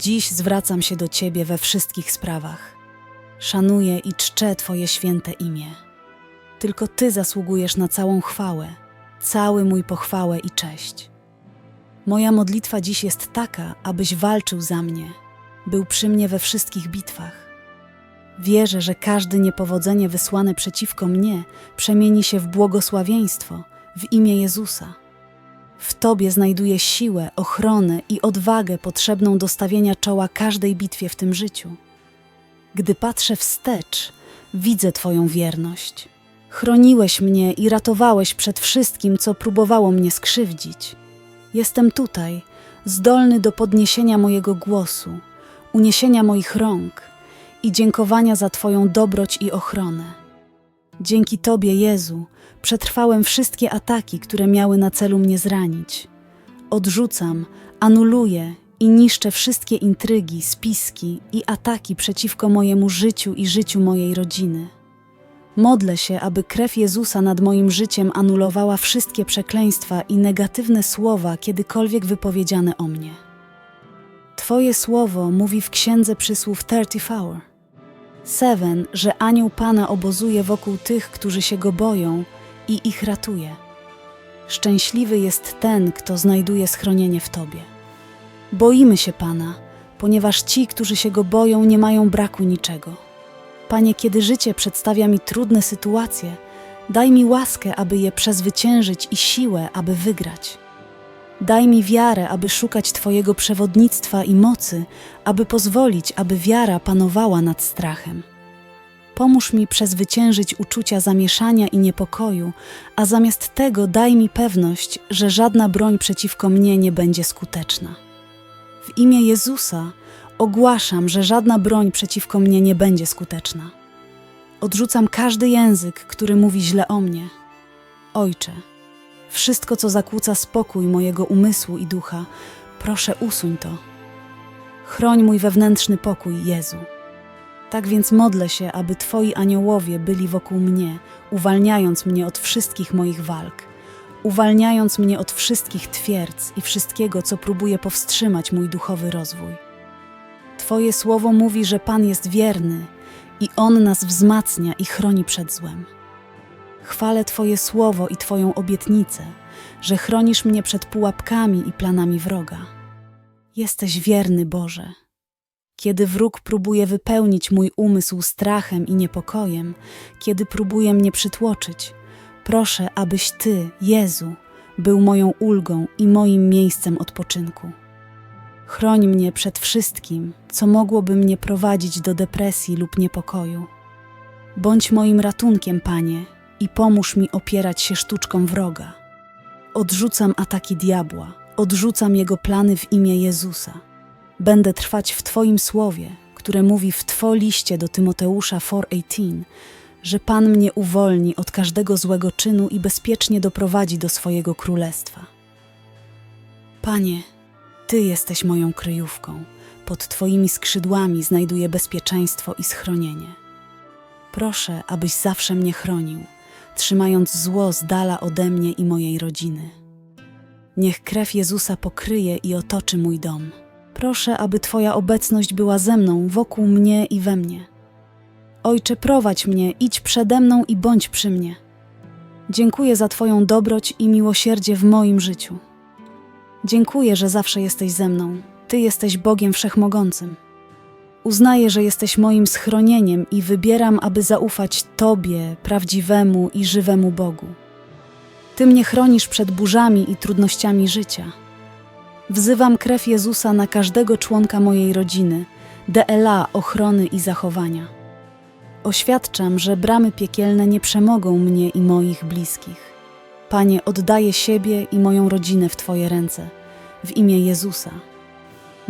Dziś zwracam się do Ciebie we wszystkich sprawach. Szanuję i czczę Twoje święte imię. Tylko Ty zasługujesz na całą chwałę, cały mój pochwałę i cześć. Moja modlitwa dziś jest taka, abyś walczył za mnie, był przy mnie we wszystkich bitwach. Wierzę, że każde niepowodzenie wysłane przeciwko mnie przemieni się w błogosławieństwo w imię Jezusa. W Tobie znajduję siłę, ochronę i odwagę potrzebną do stawienia czoła każdej bitwie w tym życiu. Gdy patrzę wstecz, widzę Twoją wierność. Chroniłeś mnie i ratowałeś przed wszystkim, co próbowało mnie skrzywdzić. Jestem tutaj, zdolny do podniesienia mojego głosu, uniesienia moich rąk i dziękowania za Twoją dobroć i ochronę. Dzięki Tobie, Jezu, przetrwałem wszystkie ataki, które miały na celu mnie zranić. Odrzucam, anuluję i niszczę wszystkie intrygi, spiski i ataki przeciwko mojemu życiu i życiu mojej rodziny. Modlę się, aby krew Jezusa nad moim życiem anulowała wszystkie przekleństwa i negatywne słowa kiedykolwiek wypowiedziane o mnie. Twoje słowo mówi w Księdze Przysłów 34. Seven, że anioł Pana obozuje wokół tych, którzy się go boją i ich ratuje. Szczęśliwy jest ten, kto znajduje schronienie w Tobie. Boimy się Pana, ponieważ ci, którzy się go boją, nie mają braku niczego. Panie, kiedy życie przedstawia mi trudne sytuacje, daj mi łaskę, aby je przezwyciężyć i siłę, aby wygrać. Daj mi wiarę, aby szukać Twojego przewodnictwa i mocy, aby pozwolić, aby wiara panowała nad strachem. Pomóż mi przezwyciężyć uczucia zamieszania i niepokoju, a zamiast tego daj mi pewność, że żadna broń przeciwko mnie nie będzie skuteczna. W imię Jezusa ogłaszam, że żadna broń przeciwko mnie nie będzie skuteczna. Odrzucam każdy język, który mówi źle o mnie. Ojcze, wszystko, co zakłóca spokój mojego umysłu i ducha, proszę usuń to. Chroń mój wewnętrzny pokój, Jezu. Tak więc modlę się, aby Twoi aniołowie byli wokół mnie, uwalniając mnie od wszystkich moich walk, uwalniając mnie od wszystkich twierdz i wszystkiego, co próbuje powstrzymać mój duchowy rozwój. Twoje słowo mówi, że Pan jest wierny i On nas wzmacnia i chroni przed złem. Chwalę Twoje słowo i Twoją obietnicę, że chronisz mnie przed pułapkami i planami wroga. Jesteś wierny, Boże. Kiedy wróg próbuje wypełnić mój umysł strachem i niepokojem, kiedy próbuje mnie przytłoczyć, proszę, abyś Ty, Jezu, był moją ulgą i moim miejscem odpoczynku. Chroń mnie przed wszystkim, co mogłoby mnie prowadzić do depresji lub niepokoju. Bądź moim ratunkiem, Panie, i pomóż mi opierać się sztuczkom wroga. Odrzucam ataki diabła, odrzucam jego plany w imię Jezusa. Będę trwać w Twoim słowie, które mówi w Two liście do Tymoteusza 4:18, że Pan mnie uwolni od każdego złego czynu i bezpiecznie doprowadzi do swojego królestwa. Panie, Ty jesteś moją kryjówką. Pod Twoimi skrzydłami znajduję bezpieczeństwo i schronienie. Proszę, abyś zawsze mnie chronił, trzymając zło z dala ode mnie i mojej rodziny. Niech krew Jezusa pokryje i otoczy mój dom. Proszę, aby Twoja obecność była ze mną, wokół mnie i we mnie. Ojcze, prowadź mnie, idź przede mną i bądź przy mnie. Dziękuję za Twoją dobroć i miłosierdzie w moim życiu. Dziękuję, że zawsze jesteś ze mną. Ty jesteś Bogiem Wszechmogącym. Uznaję, że jesteś moim schronieniem i wybieram, aby zaufać Tobie, prawdziwemu i żywemu Bogu. Ty mnie chronisz przed burzami i trudnościami życia. Wzywam krew Jezusa na każdego członka mojej rodziny, DLA ochrony i zachowania. Oświadczam, że bramy piekielne nie przemogą mnie i moich bliskich. Panie, oddaję siebie i moją rodzinę w Twoje ręce, w imię Jezusa.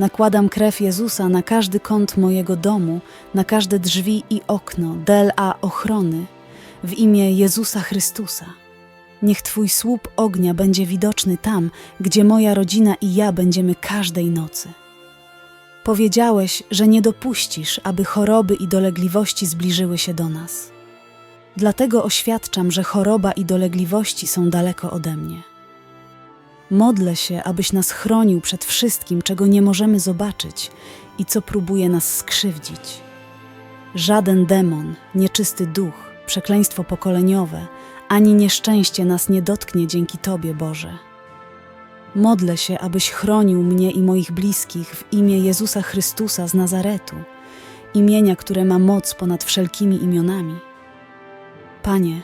Nakładam krew Jezusa na każdy kąt mojego domu, na każde drzwi i okno, DLA ochrony, w imię Jezusa Chrystusa. Niech Twój słup ognia będzie widoczny tam, gdzie moja rodzina i ja będziemy każdej nocy. Powiedziałeś, że nie dopuścisz, aby choroby i dolegliwości zbliżyły się do nas. Dlatego oświadczam, że choroba i dolegliwości są daleko ode mnie. Modlę się, abyś nas chronił przed wszystkim, czego nie możemy zobaczyć i co próbuje nas skrzywdzić. Żaden demon, nieczysty duch, przekleństwo pokoleniowe, ani nieszczęście nas nie dotknie dzięki Tobie, Boże. Modlę się, abyś chronił mnie i moich bliskich w imię Jezusa Chrystusa z Nazaretu, imienia, które ma moc ponad wszelkimi imionami. Panie,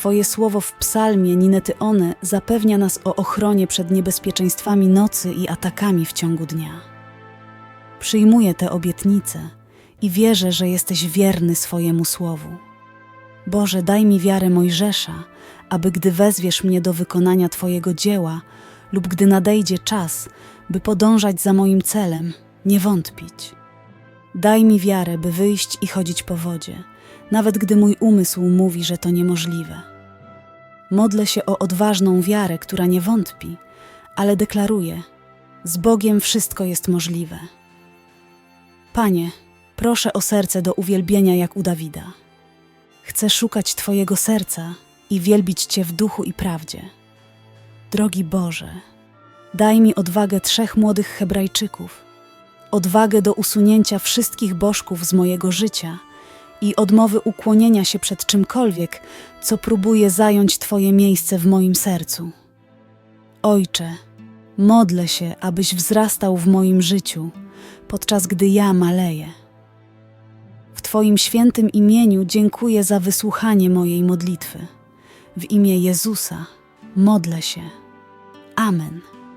Twoje słowo w psalmie Ninety-One zapewnia nas o ochronie przed niebezpieczeństwami nocy i atakami w ciągu dnia. Przyjmuję te obietnice i wierzę, że jesteś wierny swojemu słowu. Boże, daj mi wiarę Mojżesza, aby gdy wezwiesz mnie do wykonania Twojego dzieła lub gdy nadejdzie czas, by podążać za moim celem, nie wątpić. Daj mi wiarę, by wyjść i chodzić po wodzie, nawet gdy mój umysł mówi, że to niemożliwe. Modlę się o odważną wiarę, która nie wątpi, ale deklaruje: Z Bogiem wszystko jest możliwe. Panie, proszę o serce do uwielbienia jak u Dawida. Chcę szukać Twojego serca i wielbić Cię w duchu i prawdzie. Drogi Boże, daj mi odwagę trzech młodych Hebrajczyków, odwagę do usunięcia wszystkich bożków z mojego życia i odmowy ukłonienia się przed czymkolwiek, co próbuje zająć Twoje miejsce w moim sercu. Ojcze, modlę się, abyś wzrastał w moim życiu, podczas gdy ja maleję. W Twoim świętym imieniu dziękuję za wysłuchanie mojej modlitwy. W imię Jezusa modlę się. Amen.